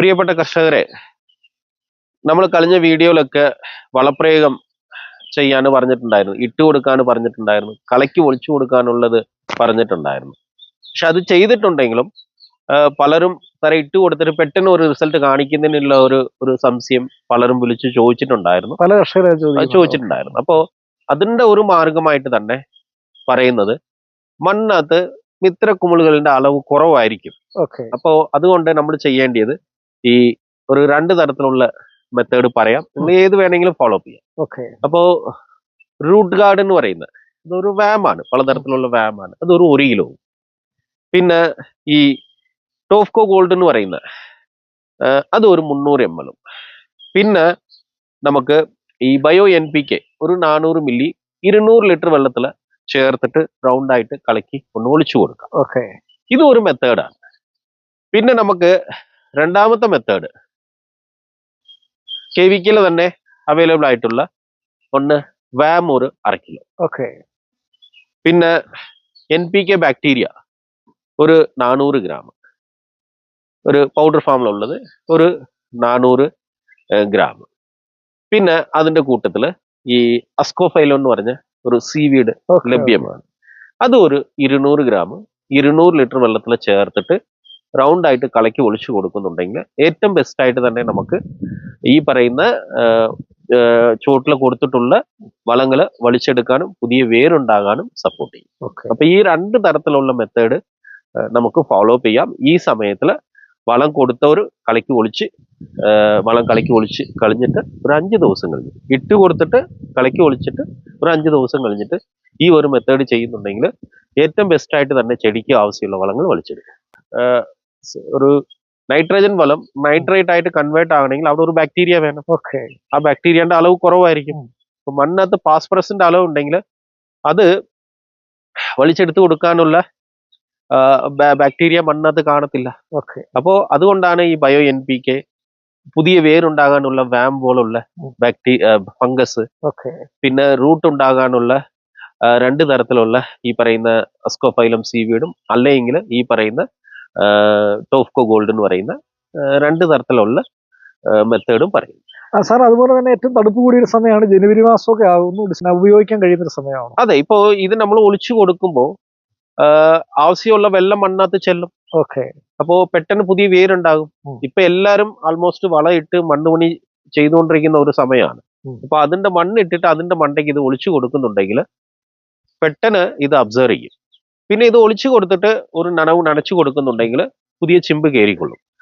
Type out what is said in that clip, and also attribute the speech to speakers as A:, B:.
A: പ്രിയപ്പെട്ട കർഷകരെ നമ്മൾ കഴിഞ്ഞ വീഡിയോയിലൊക്കെ വളപ്രയോഗം ചെയ്യാൻ പറഞ്ഞിട്ടുണ്ടായിരുന്നു ഇട്ട് കൊടുക്കാൻ പറഞ്ഞിട്ടുണ്ടായിരുന്നു കളയ്ക്ക് ഒളിച്ചു കൊടുക്കാനുള്ളത് പറഞ്ഞിട്ടുണ്ടായിരുന്നു. പക്ഷെ അത് ചെയ്തിട്ടുണ്ടെങ്കിലും പലരും തര ഇട്ട് കൊടുത്തിട്ട് പെട്ടെന്ന് ഒരു റിസൾട്ട് കാണിക്കുന്നതിനുള്ള ഒരു ഒരു സംശയം പലരും വിളിച്ച് ചോദിച്ചിട്ടുണ്ടായിരുന്നു.
B: പല കർഷകരെ
A: ചോദിച്ചിട്ടുണ്ടായിരുന്നു. അപ്പോൾ അതിന്റെ ഒരു മാർഗമായിട്ട് തന്നെ പറയുന്നത് മണ്ണകത്ത് മിത്രക്കുമിളുകളുടെ അളവ് കുറവായിരിക്കും. അപ്പോൾ അതുകൊണ്ട് നമ്മൾ ചെയ്യേണ്ടത് ഈ ഒരു രണ്ട് തരത്തിലുള്ള മെത്തേഡ് പറയാം. നിങ്ങൾ ഏത് വേണമെങ്കിലും ഫോളോ ചെയ്യാം.
B: ഓക്കെ
A: അപ്പോ റൂട്ട് ഗാർഡ് എന്ന് പറയുന്നത് ഇതൊരു വാമാണ് പലതരത്തിലുള്ള വാമാണ് അതൊരു ഒരു കിലോ പിന്നെ ഈ ടോഫ്കോ ഗോൾഡ് എന്ന് പറയുന്ന അത് ഒരു മുന്നൂറ് എം എല്ലും പിന്നെ നമുക്ക് ഈ ബയോ എൻ പി കെ ഒരു നാനൂറ് മില്ലി ഇരുന്നൂറ് ലിറ്റർ വെള്ളത്തിൽ ചേർത്തിട്ട് റൗണ്ട് ആയിട്ട് കലക്കി ഒന്ന് ഒളിച്ചു കൊടുക്കാം.
B: ഓക്കെ
A: ഇതും ഒരു മെത്തേഡാണ് പിന്നെ നമുക്ക് രണ്ടാമത്തെ മെത്തേഡ് കെ വി തന്നെ അവൈലബിൾ ആയിട്ടുള്ള ഒന്ന് വാമൂർ അര കിലോ.
B: ഓക്കെ
A: പിന്നെ എൻ പി കെ ബാക്ടീരിയ ഒരു നാനൂറ് ഗ്രാം ഒരു പൗഡർ ഫാമിലുള്ളത് ഒരു നാനൂറ് ഗ്രാം പിന്നെ അതിന്റെ കൂട്ടത്തിൽ ഈ അസ്കോഫൈലോ എന്ന് പറഞ്ഞ ഒരു സീവീഡ് ലഭ്യമാണ്. അത് ഒരു ഇരുന്നൂറ് ഗ്രാം ഇരുന്നൂറ് ലിറ്റർ വെള്ളത്തിൽ ചേർത്തിട്ട് റൗണ്ട് ആയിട്ട് കലക്കി ഒളിച്ചു കൊടുക്കുന്നുണ്ടെങ്കിൽ ഏറ്റവും ബെസ്റ്റ് ആയിട്ട് തന്നെ നമുക്ക് ഈ പറയുന്ന ചുവട്ടിൽ കൊടുത്തിട്ടുള്ള വളങ്ങൾ വലിച്ചെടുക്കാനും പുതിയ വേരുണ്ടാകാനും സപ്പോർട്ട് ചെയ്യും. അപ്പൊ ഈ രണ്ട് തരത്തിലുള്ള മെത്തേഡ് നമുക്ക് ഫോളോ അപ്പ് ചെയ്യാം. ഈ സമയത്തിൽ വളം കൊടുത്തവർ കളിക്ക് ഒളിച്ച് വളം കളിക്ക് ഒളിച്ച് കളിഞ്ഞിട്ട് ഒരു അഞ്ച് ദിവസം കഴിഞ്ഞ് ഇട്ട് കൊടുത്തിട്ട് കളിക്ക് ഒളിച്ചിട്ട് ഒരു അഞ്ച് ദിവസം കഴിഞ്ഞിട്ട് ഈ ഒരു മെത്തേഡ് ചെയ്യുന്നുണ്ടെങ്കിൽ ഏറ്റവും ബെസ്റ്റ് ആയിട്ട് തന്നെ ചെടിക്ക് ആവശ്യമുള്ള വളങ്ങൾ വലിച്ചെടുക്കും. ഒരു നൈട്രജൻ ഫലം നൈട്രേറ്റ് ആയിട്ട് കൺവേർട്ട് ആകണമെങ്കിൽ അവിടെ ഒരു ബാക്ടീരിയ വേണം.
B: ഓക്കെ
A: ആ ബാക്ടീരിയന്റെ അളവ് കുറവായിരിക്കും. അപ്പൊ മണ്ണകത്ത് പാസ്പറസിന്റെ അളവ് ഉണ്ടെങ്കിൽ അത് വലിച്ചെടുത്ത് കൊടുക്കാനുള്ള ബാക്ടീരിയ മണ്ണകത്ത് കാണത്തില്ല.
B: ഓക്കെ
A: അപ്പോൾ അതുകൊണ്ടാണ് ഈ ബയോ എൻ പി കെ പുതിയ വേരുണ്ടാകാനുള്ള വാം പോലുള്ള ബാക്ടീ ഫംഗസ്
B: ഓക്കെ
A: പിന്നെ റൂട്ട് ഉണ്ടാകാനുള്ള രണ്ട് തരത്തിലുള്ള ഈ പറയുന്ന അസ്കോഫൈലം സീവീഡും അല്ലെങ്കിൽ ഈ പറയുന്ന ടോഫ്കോ ഗോൾഡ് എന്ന് പറയുന്ന രണ്ട് തരത്തിലുള്ള മെത്തേഡും പറയും
B: സാർ അതുപോലെ തന്നെ ഏറ്റവും തണുപ്പ് കൂടിയ സമയമാണ്. ജനുവരി മാസമൊക്കെ ആകുന്നു ഉപയോഗിക്കാൻ കഴിയുന്ന ഒരു സമയമാണ്?
A: അതെ ഇപ്പോ ഇത് നമ്മൾ ഒളിച്ചു കൊടുക്കുമ്പോൾ ആവശ്യമുള്ള വെള്ളം മണ്ണാത്ത് ചെല്ലും.
B: ഓക്കെ.
A: അപ്പോ പെട്ടെന്ന് പുതിയ വേരുണ്ടാകും. ഇപ്പൊ എല്ലാരും ആൾമോസ്റ്റ് വളയിട്ട് മണ്ണുപണി ചെയ്തുകൊണ്ടിരിക്കുന്ന ഒരു സമയമാണ്. അപ്പൊ അതിന്റെ മണ്ണ് ഇട്ടിട്ട് അതിന്റെ മണ്ടയ്ക്ക് ഇത് ഒളിച്ചു കൊടുക്കുന്നുണ്ടെങ്കിൽ പെട്ടെന്ന് ഇത് അബ്സർവ് ചെയ്യും. പിന്നെ ഇത് ഒളിച്ചു കൊടുത്തിട്ട് ഒരു നനവ് നനച്ചു കൊടുക്കുന്നുണ്ടെങ്കിൽ പുതിയ ചിമ്പ് കയറിക്കൊള്ളും.